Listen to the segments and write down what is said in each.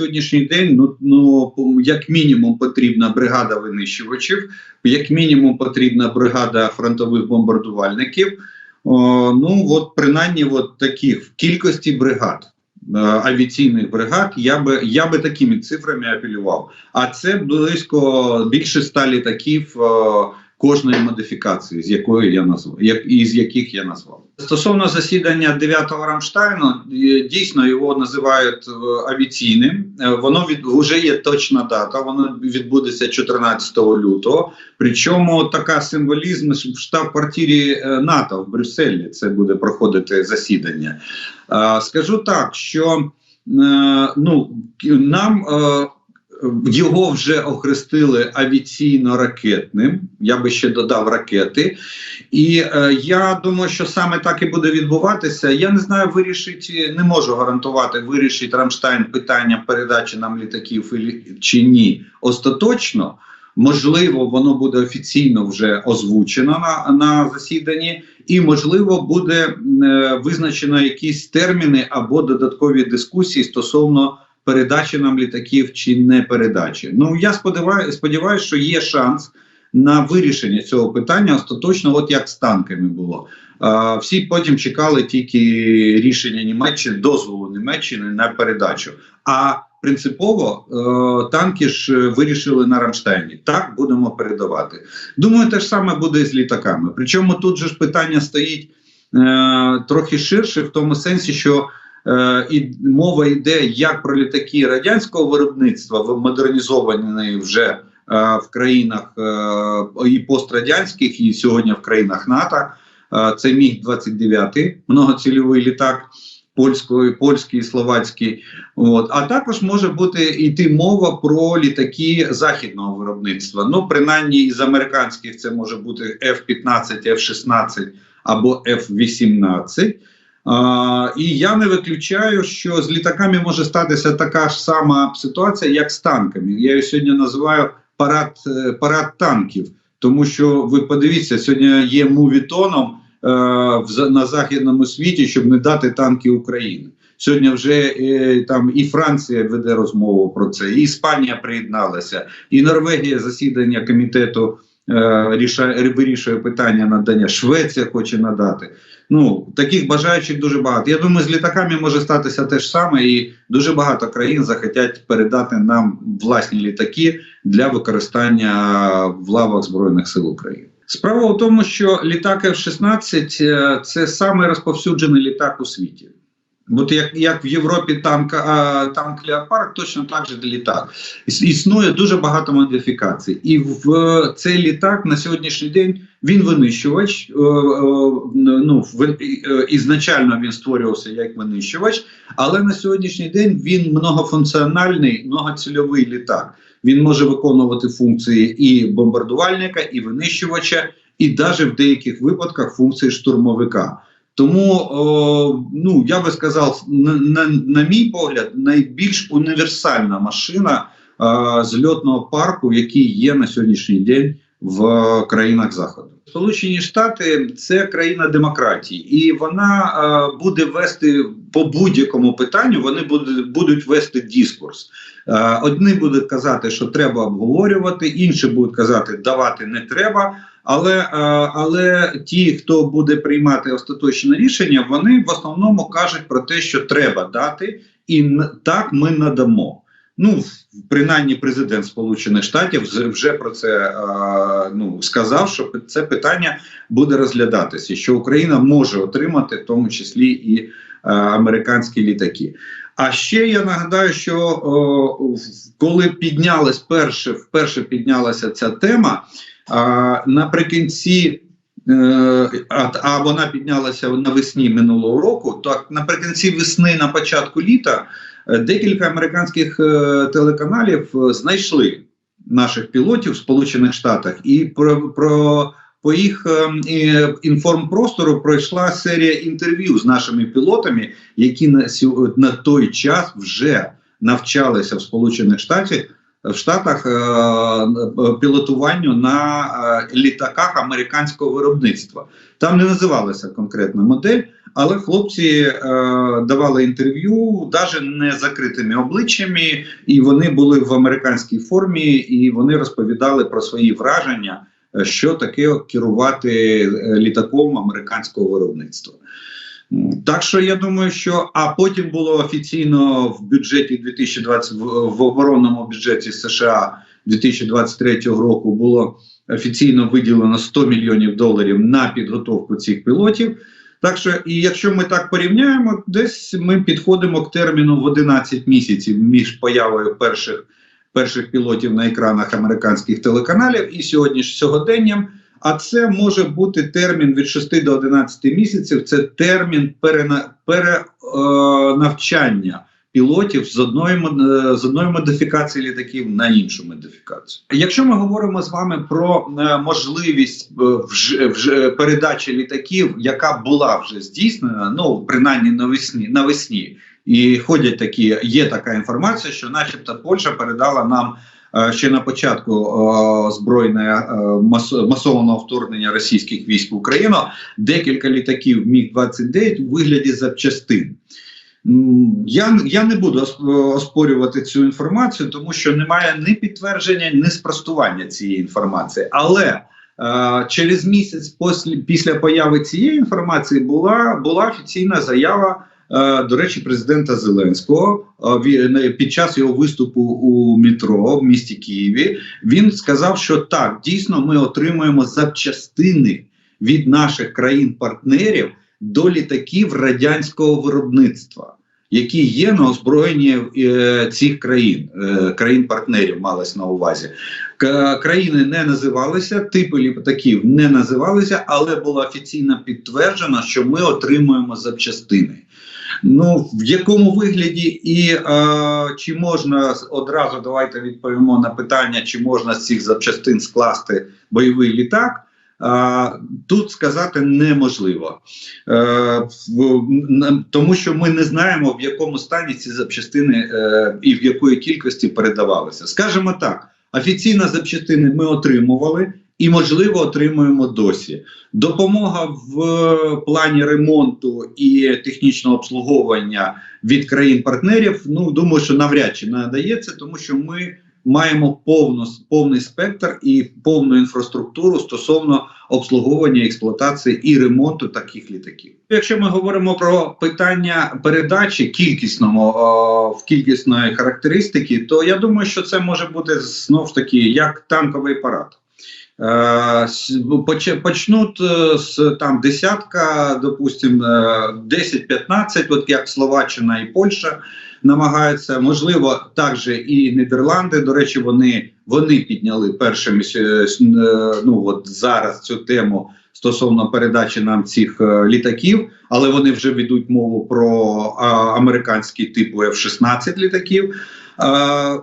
сьогоднішній день ну, ну як мінімум потрібна бригада винищувачів, як мінімум потрібна бригада фронтових бомбардувальників. О, ну от принаймні, от таких в кількості бригад. е, Авіаційних бригад я би я би такими цифрами апелював. А це близько більше ста літаків е, кожної модифікації, з якої я назвав, як із яких я назвав. Стосовно засідання 9-го Рамштайну, дійсно його називають е, авіаційним. Е, Воно від вже є точна дата. Воно відбудеться 14 лютого. Причому така символізм в штаб-квартирі е, НАТО в Брюсселі. Це буде проходити засідання. Скажу так, що ну нам. Його вже охрестили авіаційно-ракетним. Я би ще додав ракети. І е, я думаю, що саме так і буде відбуватися. Я не знаю, вирішить, не можу гарантувати, вирішить Рамштайн питання передачі нам літаків чи ні. Остаточно. Можливо, воно буде офіційно вже озвучено на, на засіданні, і можливо буде е, визначено якісь терміни або додаткові дискусії стосовно передачі нам літаків чи не передачі. Ну я сподіваюся, сподіваюся, що є шанс на вирішення цього питання остаточно, от як з танками було. А, всі потім чекали тільки рішення Німеччини, дозволу Німеччини на передачу. А принципово е, танки ж е, вирішили на Рамштайні. Так будемо передавати. Думаю, те ж саме буде і з літаками. Причому тут же ж питання стоїть е, трохи ширше, в тому сенсі, що і мова йде як про літаки радянського виробництва, модернізовані вже е, в країнах е, і пострадянських, і сьогодні в країнах НАТО. Е, це міг 29 многоцільовий літак. Польської, польський, словацький, от а також може бути йти мова про літаки західного виробництва. Ну, принаймні із американських це може бути F-15, F-16 або F-18. І я не виключаю, що з літаками може статися така ж сама ситуація, як з танками. Я її сьогодні називаю парад, е, парад танків, тому що ви подивіться, сьогодні є мувітоном е, на західному світі, щоб не дати танки України. Сьогодні вже е, там і Франція веде розмову про це, і Іспанія приєдналася, і Норвегія засідання комітету рішає, вирішує питання надання. Швеція хоче надати. Ну таких бажаючих дуже багато. Я думаю, з літаками може статися те ж саме, і дуже багато країн захотять передати нам власні літаки для використання в лавах збройних сил України. Справа у тому, що літак F-16 е, – це самий розповсюджений літак у світі. От як, як в Європі танк, а, танк Леопард, точно так же літак. Існує дуже багато модифікацій. І в е, цей літак на сьогоднішній день він винищувач. е, е, Ну, в- ізначально він створювався як винищувач, але на сьогоднішній день він многофункціональний, многоцільовий літак. Він може виконувати функції і бомбардувальника, і винищувача, і навіть в деяких випадках функції штурмовика. Тому, о, ну я би сказав, на, на, на мій погляд, найбільш універсальна машина е, зльотного парку, який є на сьогоднішній день в країнах заходу. Сполучені Штати це країна демократії, і вона е, буде вести по будь-якому питанню. Вони будуть, будуть вести дискурс. Е, одні будуть казати, що треба обговорювати, інші будуть казати, давати не треба. Але, е, але ті, хто буде приймати остаточне рішення, вони в основному кажуть про те, що треба дати, і так ми надамо. Ну, принаймні, президент Сполучених Штатів вже про це е, ну, сказав, що це питання буде розглядатися, що Україна може отримати, в тому числі і е, американські літаки. А ще я нагадаю, що о, коли піднялась перше, вперше піднялася ця тема. А, наприкінці, е, а, вона піднялася навесні минулого року. Так наприкінці весни, на початку літа, е, декілька американських е, телеканалів знайшли наших пілотів в Сполучених Штатах і про, про по їх е, інформпростору пройшла серія інтерв'ю з нашими пілотами, які на, на той час вже навчалися в Сполучених Штатах в Штатах е, е, пілотуванню на е, літаках американського виробництва. Там не називалася конкретна модель, Але хлопці давали інтерв'ю навіть не закритими обличчями, і вони були в американській формі, і вони розповідали про свої враження, що таке керувати літаком американського виробництва. Так що я думаю, що а потім було офіційно в бюджеті 2020 в, оборонному бюджеті США 2023 року було офіційно виділено 100 мільйонів доларів на підготовку цих пілотів. Так що, і якщо ми так порівняємо, десь ми підходимо к терміну в 11 місяців між появою перших перших пілотів на екранах американських телеканалів і сьогодні сьогоденням. А це може бути термін від 6 до 11 місяців. Це термін перена, перенавчання пілотів з одної е, з одної модифікації літаків на іншу модифікацію. Якщо ми говоримо з вами про е, можливість е, вж, вж, передачі літаків, яка була вже здійснена, ну принаймні навесні навесні, і ходять такі, є така інформація, що, начебто, Польща передала нам. Е, Ще на початку е, збройне е, масованого вторгнення російських військ в Україну декілька літаків Міг 29 у вигляді запчастин. Я, я не буду оспорювати цю інформацію, тому що немає ні підтвердження, ні спростування цієї інформації. Але е, через місяць після, після появи цієї інформації була, була офіційна заява. Е, До речі, президента Зеленського е, під час його виступу у метро в місті Києві він сказав, що так дійсно ми отримуємо запчастини від наших країн-партнерів до літаків радянського виробництва, які є на озброєнні е, цих країн, країн-партнерів малось на увазі. Країни не називалися, типи літаків не називалися, але було офіційно підтверджено, що ми отримуємо запчастини. Ну, в якому вигляді і е, чи можна одразу давайте відповімо на питання, чи можна з цих запчастин скласти бойовий літак? Е, тут сказати неможливо, е, тому що ми не знаємо, в якому стані ці запчастини е, і в якої кількості передавалися. Скажімо так, офіційно запчастини ми отримували і, можливо, отримуємо досі. Допомога в е, плані ремонту і технічного обслуговування від країн-партнерів. Ну думаю, що навряд чи надається, тому що ми маємо повну повний спектр і повну інфраструктуру стосовно обслуговування, експлуатації і ремонту таких літаків. Якщо ми говоримо про питання передачі кількісного о, в кількісної характеристики, то я думаю, що це може бути знов ж таки як танковий парад. Е, Почнуть е, з там десятка, допустим, е, 10-15, от як Словаччина і Польща намагаються, можливо, також і Нідерланди. До речі, вони, вони підняли е, ну от зараз цю тему стосовно передачі нам цих е, літаків, але вони вже ведуть мову про американський типу F-16 літаків.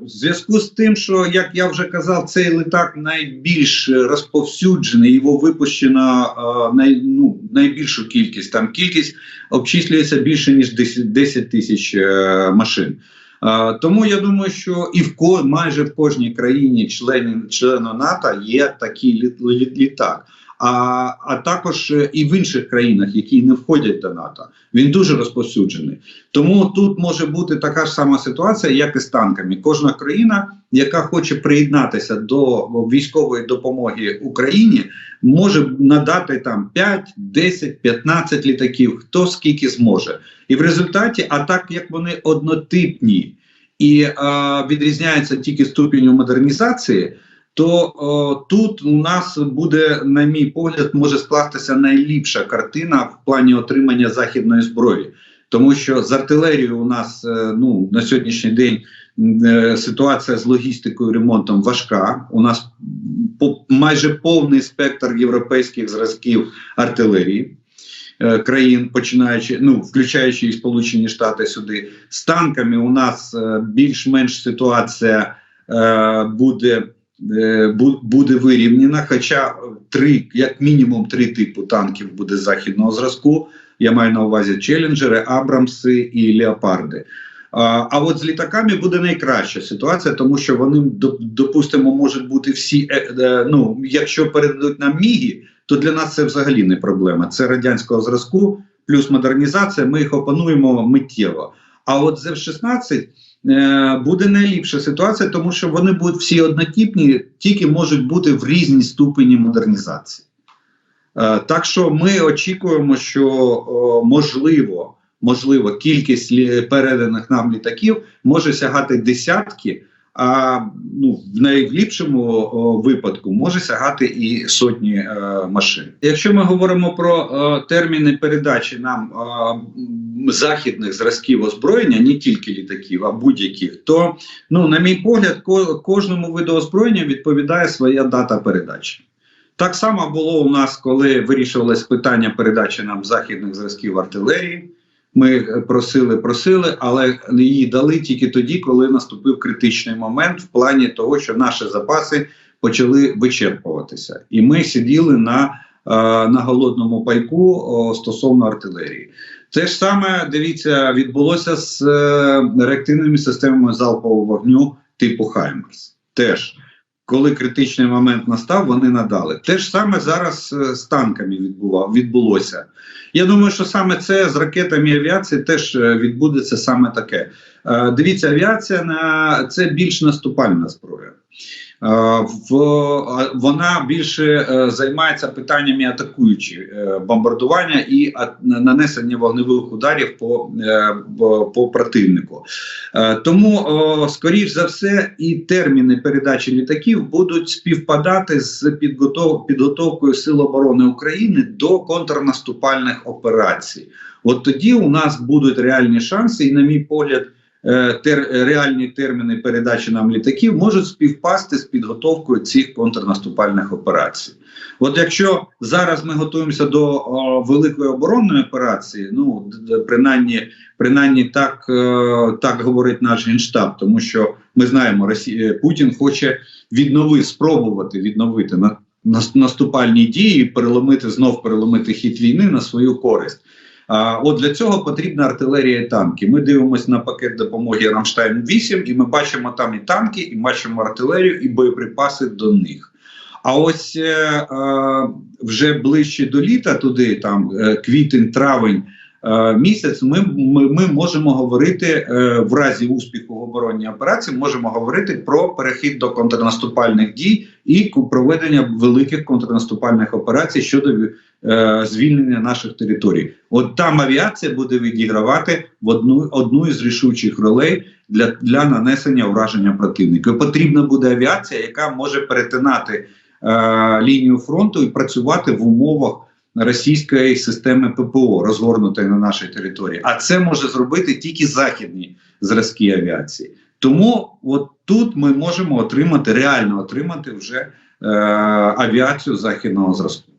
В зв'язку з тим, що як я вже казав, цей літак найбільш розповсюджений, його випущено най, ну, найбільшу кількість. Там кількість обчислюється більше ніж 10, 10 тисяч е, машин. Тому я думаю, що і в ко майже в кожній країні члені члену НАТО є такий літ, літ, літак. А, а також е, і в інших країнах, які не входять до НАТО, він дуже розповсюджений. Тому тут може бути така ж сама ситуація, як і з танками. Кожна країна, яка хоче приєднатися до військової допомоги Україні, може надати там 5, 10, 15 літаків, хто скільки зможе. І в результаті, а так як вони однотипні і е, відрізняються тільки ступеню модернізації. То о, тут у нас буде, на мій погляд, може скластися найліпша картина в плані отримання західної зброї, тому що з артилерією у нас е, ну на сьогоднішній день е, ситуація з логістикою ремонтом важка. У нас по, майже повний спектр європейських зразків артилерії. е, Країн, починаючи, ну включаючи і Сполучені Штати сюди, з танками у нас е, більш-менш ситуація е, буде е, бу- буде вирівняна. Хоча три, як мінімум, три типу танків буде західного зразку. Я маю на увазі челенджери, Абрамси і Леопарди. А, от з літаками буде найкраща ситуація, тому що вони допустимо можуть бути всі. е, е, ну якщо передадуть нам міги, то для нас це взагалі не проблема. Це радянського зразку плюс модернізація, ми їх опануємо миттєво. А от з F-16 е, буде найліпша ситуація, тому що вони будуть всі однотіпні, тільки можуть бути в різній ступені модернізації. Е, так що ми очікуємо, що можливо, можливо, кількість переданих нам літаків може сягати десятки, а ну, в найліпшому випадку може сягати і сотні е, машин. Якщо ми говоримо про е, терміни передачі нам е, західних зразків озброєння, не тільки літаків, а будь-яких, то ну, на мій погляд, ко- кожному виду озброєння відповідає своя дата передачі. Так само було у нас, коли вирішувалось питання передачі нам західних зразків артилерії. Ми е, просили, просили, але її дали тільки тоді, коли наступив критичний момент в плані того, що наші запаси почали вичерпуватися, і ми сиділи на, е, на голодному пайку стосовно артилерії. Те ж саме дивіться, відбулося з е, реактивними системами залпового вогню типу Хаймерс. Теж коли критичний момент настав, вони надали. Те ж саме зараз е, з танками відбував відбулося. Я думаю, що саме це з ракетами авіації теж е, відбудеться саме таке. Е, Дивіться, авіація на це більш наступальна зброя. Е, В вона більше е, займається питаннями атакуючі е, бомбардування і нанесення вогневих ударів по, по, противнику. Тому, скоріш за все, і терміни передачі літаків будуть співпадати з підготов... підготовкою Сил оборони України до контрнаступальних операцій. От тоді у нас будуть реальні шанси, і, на мій погляд, тер... реальні терміни передачі нам літаків можуть співпасти з підготовкою цих контрнаступальних операцій. От якщо зараз ми готуємося до о, великої оборонної операції, ну принаймні, принаймні так, е, так говорить наш генштаб, тому що ми знаємо, Росія Путін хоче віднови спробувати відновити на, нас- наступальні дії, переломити знов переломити хід війни на свою користь. А, от для цього потрібна артилерія і танки. Ми дивимося на пакет допомоги Рамштайн 8 і ми бачимо там і танки, і бачимо артилерію, і боєприпаси до них. А ось е, е, вже ближче до літа, туди там е, квітень, травень місяць, ми, ми, ми можемо говорити е, в разі успіху в оборонній операції, можемо говорити про перехід до контрнаступальних дій і проведення великих контрнаступальних операцій щодо е, звільнення наших територій. От там авіація буде відігравати в одну одну із рішучих ролей для, для нанесення ураження противника. Потрібна буде авіація, яка може перетинати е, лінію фронту і працювати в умовах російської системи ППО, розгорнутої на нашій території. А це може зробити тільки західні зразки авіації. Тому от тут ми можемо отримати реально отримати вже е, авіацію західного зразку.